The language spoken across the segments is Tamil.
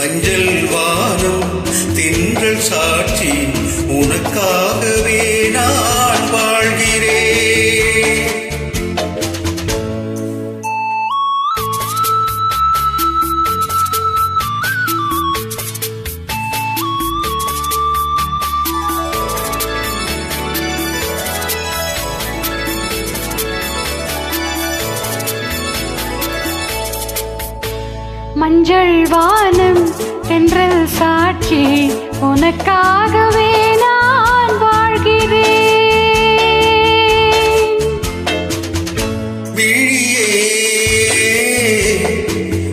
மஞ்சள் வானம் தென்றல் சாட்சி மஞ்சள் வானம் தென்றல் சாட்சி உனக்காகவே நான் வாழ்கிறேன்.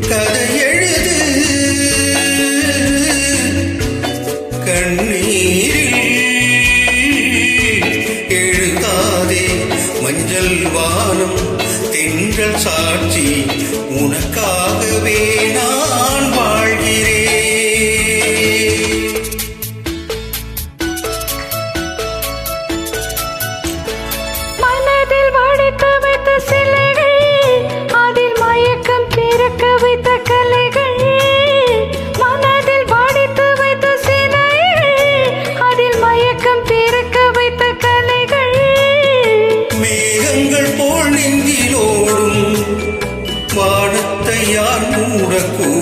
கதை எழுது. கண்ணீரில் எழுதாதே மஞ்சள் வானம் தென்றல் சாட்சி உனக்காகவே நான் வாழ்கிறேன் மனதில் வடித்து வைத்த சிலைகள் அதில் மயக்கம் பிறக்க வைத்த கலைகள். யார்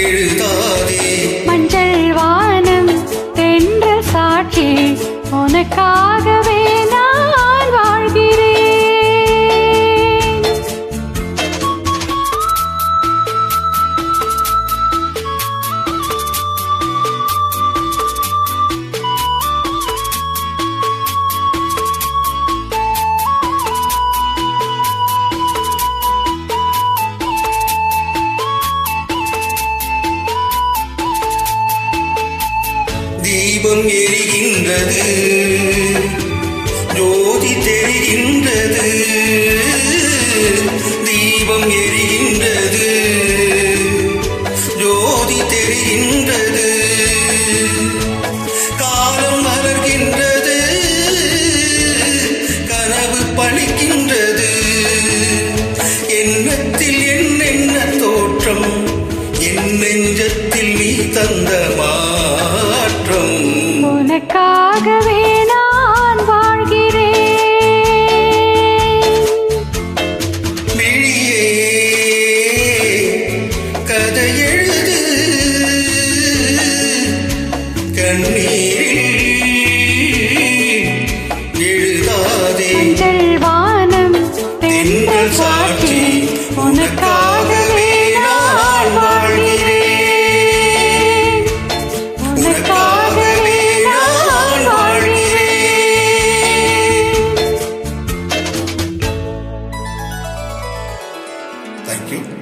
எழுதாதே மஞ்சள் வானம் என்ற சாட்சி உனக்கா தெரிகின்றது ஜோதி தெரிகின்றது. தீபம் எரிகின்றது. ஜோதி தெரிகின்றது. காலம் மலர்கின்றது. கனவு பழிக்கின்றது. எண்ணத்தில் என்னென்ன தோற்றம்? என் நெஞ்சத்தில் நீ தந்தமா உனக்காகவே நான் வாழ்கிறேன். கதை எழுது. கண்ணீர் எழுதாதே. வானம் தென்றல் aqui.